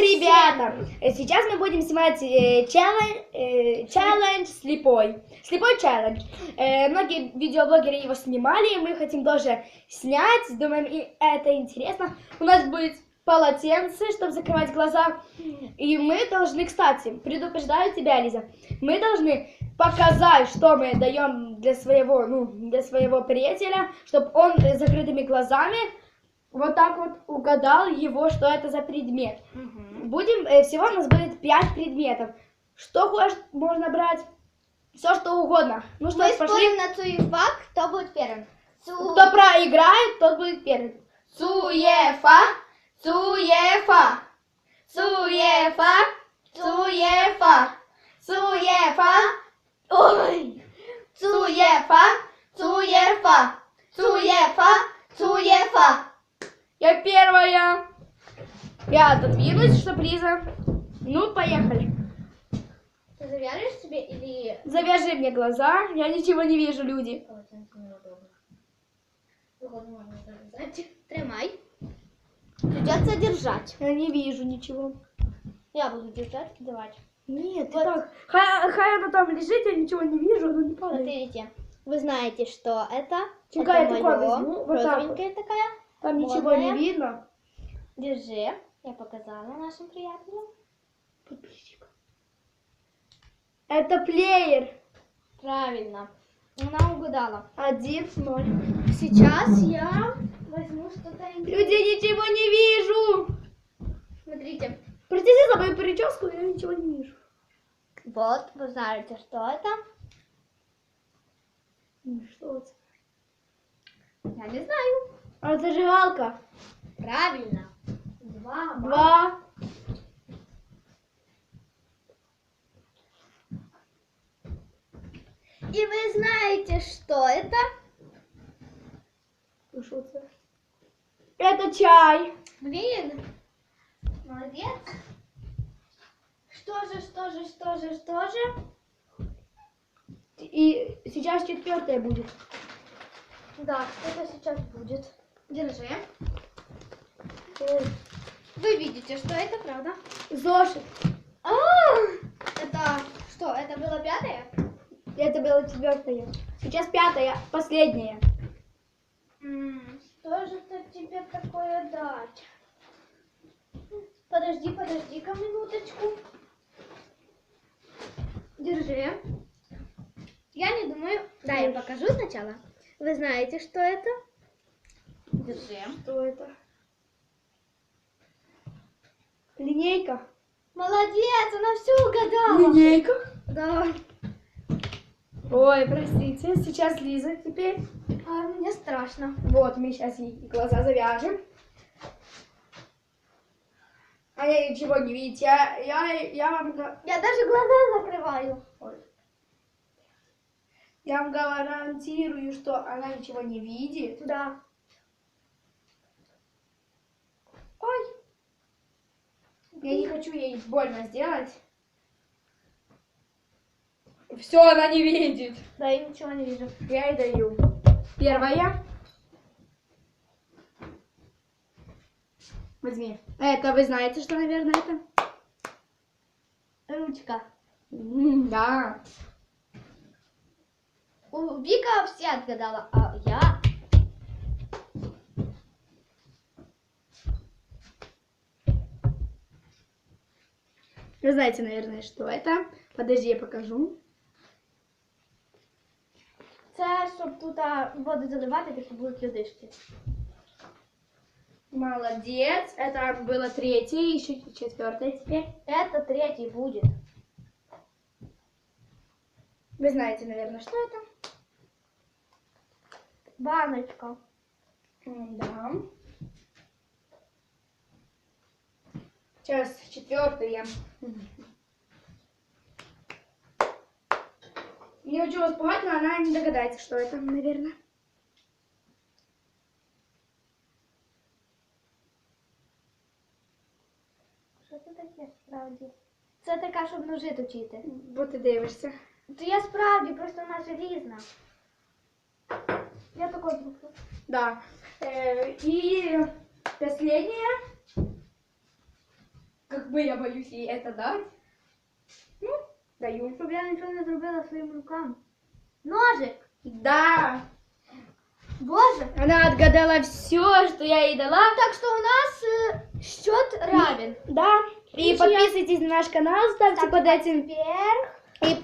ребята, сейчас мы будем снимать э, челлендж, э, челлендж слепой. Слепой челлендж. Э, многие видеоблогеры его снимали, и мы хотим тоже снять. Думаем, и это интересно. У нас будет полотенце, чтобы закрывать глаза. И мы должны, кстати, предупреждаю тебя, Лиза, мы должны показать, что мы даем для своего, ну, для своего приятеля, чтобы он с закрытыми глазами вот так вот угадал его, что это за предмет. Будем, э, всего у нас будет 5 предметов. Что хочешь, можно брать. Все, что угодно. Ну что, Мы пошли. спорим на Цуефак, кто будет первым. Цу... Кто проиграет, тот будет первым. Цуефа, Цуефа, Цуефа, Цуефа, Цуефа, Ой! Цуефа, Цуефа, Цуефа, Цуефа. Я первая. Я отодвинусь, чтоб Лиза. Ну, поехали. Ты завяжешь себе или... Завяжи мне глаза, я ничего не вижу, люди. Тримай. Придется держать. Я не вижу ничего. Я буду держать и давать. Нет, Вот. так. Хай, хай она там лежит, я ничего не вижу, она не падает. Смотрите. Вы знаете, что это? Чекай, это я возьму, вот так вот. Такая. Там ничего не Модная. видно. Держи. Я показала нашим приятелям. Подписчик. Это плеер. Правильно. Она угадала. Один, ноль. Сейчас я возьму что-то интересное. Люди, ничего не вижу. Смотрите. Простите за мою прическу, я ничего не вижу. Вот, вы знаете, что это? Ну, Что это? Я не знаю. А зажигалка. Правильно. Два. И вы знаете, что это? Что это? Чай. Блин. Молодец. Что же, что же, что же, что же? И сейчас четвертое будет. Да, это сейчас будет. Держи. Ой, Вы видите, что это, правда? Зошит. А, это что? Это было пятое? Это было четвертое. Сейчас пятое, последнее. М, Что же это тебе такое дать? Подожди, подожди-ка минуточку. Держи. Я не думаю... Да, я покажу сначала. Вы знаете, что это? Держи. Что это? Линейка. Молодец, она все угадала. Линейка? Да. Ой, простите, сейчас Лиза теперь. А, мне страшно. Вот, мы сейчас ей глаза завяжем. А я ничего не видите. Я, я, я, вам, Я даже глаза закрываю. Ой. я вам гарантирую, что она ничего не видит. Да. Ой. Я не хочу ей больно сделать. Все, она не видит. Да, я ничего не вижу. Я ей даю. Первая. Возьми. Это вы знаете, что, наверное, это? Ручка. М, Да. У Вика все отгадала, а я... Вы знаете, наверное, что это. Подожди, я покажу. Це щоб тут а, воду заливати, такі будуть людишки. Молодец. Это было третье, еще четвертое теперь. Это третій буде. Вы знаете, наверное, что это? Баночка. Да. Сейчас четвертое. Не хочу вас пугать, но она не догадается, что это, наверное. Що це таке справді? Це така, щоб ножи точити. Бо ти дивишся. То я справді, просто вона желізна. Я такой зроблю. Да. Э, и последнее. как бы я боюсь ей это дать. Ну, даю. Щоб я нічого не зробила своїми руками. Ножик! Да. Боже! Она отгадала все, что я ей дала. Так что у нас э, счет равен. Да. И Ничья. подписывайтесь на наш канал, ставьте Ставьте под этим. Вверх. И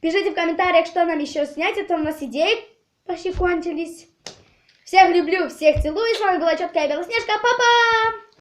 пишите в комментариях, что нам еще снять. Это у нас идеи почти кончились. Всех люблю, всех целую. С вами была Четкая Белоснежка. Папа!